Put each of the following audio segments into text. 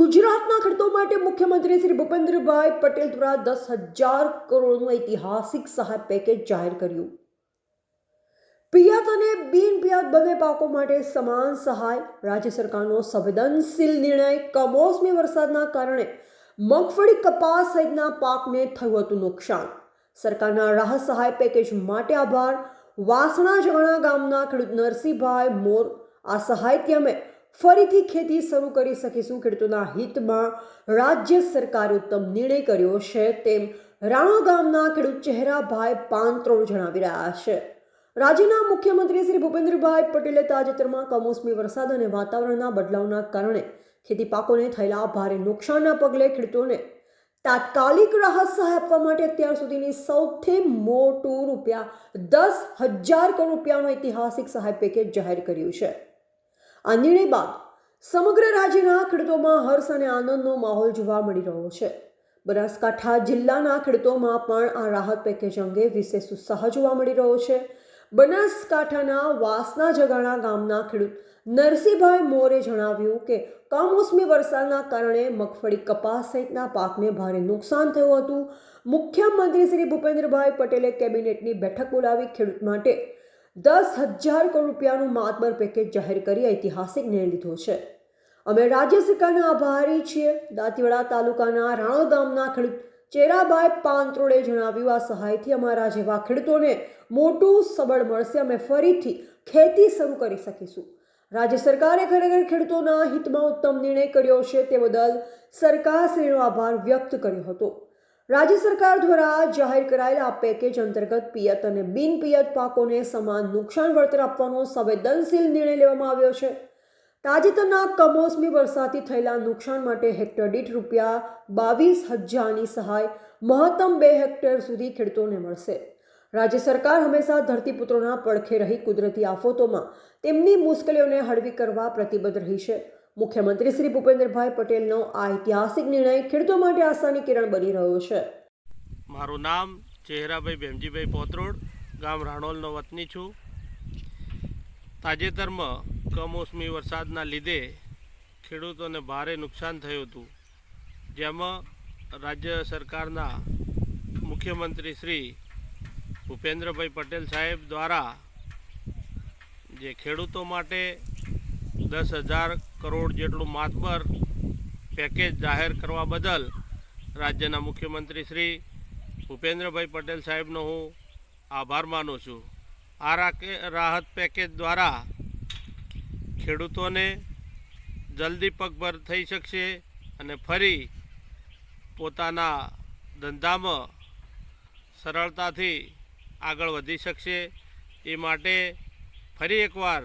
ગુજરાતના ખેડૂતો માટે મુખ્યમંત્રી શ્રી ભૂપેન્દ્રભાઈ પટેલ દ્વારા દસ હજાર કરોડનું ઐતિહાસિક સહાય પેકેજ જાહેર કર્યું. પિયત અને બિન પિયત બંને પાકો માટે સમાન સહાય. રાજ્ય સરકારનો સંવેદનશીલ નિર્ણય કમોસમી વરસાદના કારણે મગફળી કપાસ સહિતના પાકને થયું હતું નુકસાન. સરકારના રાહત સહાય પેકેજ માટે આભાર. વાસણા જવાણા ગામના ખેડૂત નરસિંહભાઈ મોર આ સહાય અમે ફરીથી ખેતી શરૂ કરી શકીશું ખેડૂતોના હિતમાં. રાજ્ય સરકારે ઉત્તમ નિર્ણય કર્યો છે તેમ રાણો ગામના ખેડૂત ચહેરાભાઈ પાંત્રોણ જણાવી રહ્યા છે. રાજ્યના મુખ્યમંત્રી શ્રી ભૂપેન્દ્રભાઈ પટેલે તાજેતરમાં કમોસમી વરસાદ અને વાતાવરણના બદલાવના કારણે ખેતી પાકોને થયેલા ભારે નુકસાનના પગલે ખેડૂતોને તાત્કાલિક રાહત સહાય આપવા માટે અત્યાર સુધીની સૌથી મોટું રૂપિયા દસ હજાર કરોડ રૂપિયાનું ઐતિહાસિક સહાય પેકેજ જાહેર કર્યું છે. આ નિર્ણય બાદ સમગ્ર રાજ્યના ખેડૂતોમાં હર્ષ અને આનંદનો માહોલ જોવા મળી રહ્યો છે. બનાસકાંઠા જિલ્લાના ખેડૂતોમાં પણ આ રાહત પેકેજ અંગે વિશેષ ઉત્સાહ જોવા મળી રહ્યો છે. બનાસકાંઠાના વાસના જગાણા ગામના ખેડૂત નરસિંહભાઈ મોરે જણાવ્યું કે, કમોસમી વરસાદના કારણે મગફળી કપાસ સહિતના પાકને ભારે નુકસાન થયું હતું. મુખ્યમંત્રી શ્રી ભૂપેન્દ્રભાઈ પટેલે કેબિનેટની બેઠક બોલાવી ખેડૂત માટે દસ હજાર કરોડ રૂપિયાનું માતબર પેકેજ જાહેર કરી ઐતિહાસિક નિર્ણય લીધો છે. અમે રાજ્ય સરકારના આભારી છીએ. દાંતીવાડા તાલુકાના રાણો ગામના ખેડૂત ચેરાબાઈ પાંત્રોડે જણાવ્યું, આ સહાયથી અમારા જેવા ખેડૂતોને મોટું સબળ મળશે. અમે ફરીથી ખેતી શરૂ કરી શકીશું. રાજ્ય સરકારે ખરેખર ખેડૂતોના હિતમાં ઉત્તમ નિર્ણય કર્યો છે. તે બદલ સરકારશ્રીનો આભાર વ્યક્ત કર્યો હતો. રાજ્ય સરકાર દ્વારા જાહેર કરાયેલા આ પેકેજ અંતર્ગત પિયત અને બિન પિયત પાકોને સમાન નુકસાન વળતર આપવાનો સંવેદનશીલ નિર્ણય લેવામાં આવ્યો છે. તાજેતરના કમોસમી વરસાદથી થયેલા નુકસાન માટે હેક્ટર દીઠ રૂપિયા બાવીસ હજારની સહાય મહત્તમ બે હેક્ટર સુધી ખેડૂતોને મળશે. રાજ્ય સરકાર હંમેશા ધરતીપુત્રોના પડખે રહી કુદરતી આફતોમાં તેમની મુશ્કેલીઓને હળવી કરવા પ્રતિબદ્ધ રહી છે. મુખ્યમંત્રી શ્રી ભૂપેન્દ્રભાઈ પટેલનો આ ઐતિહાસિક નિર્ણય ખેડૂતો માટે આશાની કિરણ બની રહ્યો છે. મારું નામ ચહેરાભાઈ ભેમજીભાઈ પોત્રોડ, ગામ રાણોલનો વતની છું. તાજેતરમાં કમોસમી વરસાદના લીધે ખેડૂતોને ભારે નુકસાન થયું હતું. જેમાં રાજ્ય સરકારના મુખ્યમંત્રી શ્રી ભૂપેન્દ્રભાઈ પટેલ સાહેબ દ્વારા જે ખેડૂતો માટે દસ હજાર કરોડ જેટલું માતબર પેકેજ જાહેર કરવા બદલ રાજ્યના મુખ્યમંત્રી શ્રી ભૂપેન્દ્રભાઈ પટેલ સાહેબનો હું આભાર માનું છું. આ રાહત પેકેજ દ્વારા ખેડૂતોને જલ્દી પગભર થઈ શકશે અને ફરી પોતાના ધંધામાં સરળતાથી આગળ વધી શકશે. એ માટે ફરી એકવાર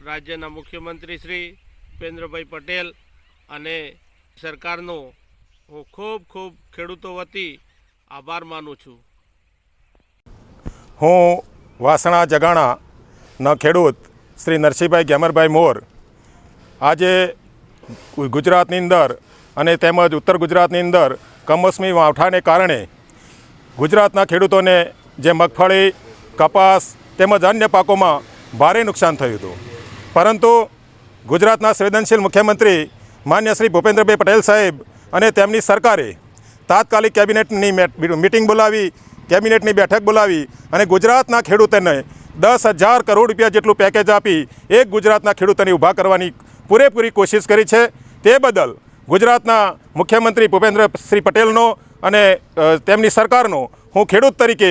રાજ્યના મુખ્યમંત્રી શ્રી ભૂપેન્દ્રભાઈ પટેલ અને સરકારનો હું ખૂબ ખૂબ ખેડૂતો વતી આભાર માનું છું. હું વાસણા જગાણાના ખેડૂત શ્રી નરસિંહભાઈ ગેમરભાઈ મોર આજે ગુજરાતની અંદર અને તેમજ ઉત્તર ગુજરાતની અંદર કમોસમી માવઠાને કારણે ગુજરાતના ખેડૂતોને જે મગફળી, કપાસ તેમજ અન્ય પાકોમાં ભારે નુકસાન થયું હતું. પરંતુ ગુજરાતના સંવેદનશીલ મુખ્યમંત્રી માન્ય શ્રી ભૂપેન્દ્રભાઈ પટેલ સાહેબ અને તેમની સરકારે તાત્કાલિક કેબિનેટની મિટિંગ બોલાવી, કેબિનેટની બેઠક બોલાવી અને ગુજરાતના ખેડૂતોને દસ હજાર કરોડ રૂપિયા જેટલું પેકેજ આપી એક ગુજરાતના ખેડૂતોને ઊભા કરવાની પૂરેપૂરી કોશિશ કરી છે. તે બદલ ગુજરાતના મુખ્યમંત્રી ભૂપેન્દ્ર શ્રી પટેલનો અને તેમની સરકારનો હું ખેડૂત તરીકે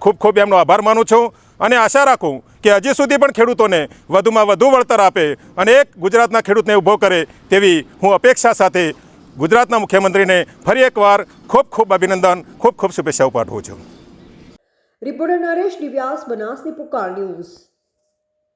ખૂબ ખૂબ એમનો આભાર માનું છું અને આશા રાખું કે હજી સુધી પણ ખેડૂતોને વધુમાં વધુ વળતર આપે અને એક ગુજરાતના ખેડૂતને ઊભો કરે તેવી હું અપેક્ષા સાથે ગુજરાતના મુખ્યમંત્રીને ફરી એકવાર ખૂબ ખૂબ અભિનંદન, ખૂબ ખૂબ શુભેચ્છાઓ પાઠવું છું. રિપોર્ટર નરેશ દિવ્યાસ, બનાસની પુકાર ન્યૂઝ.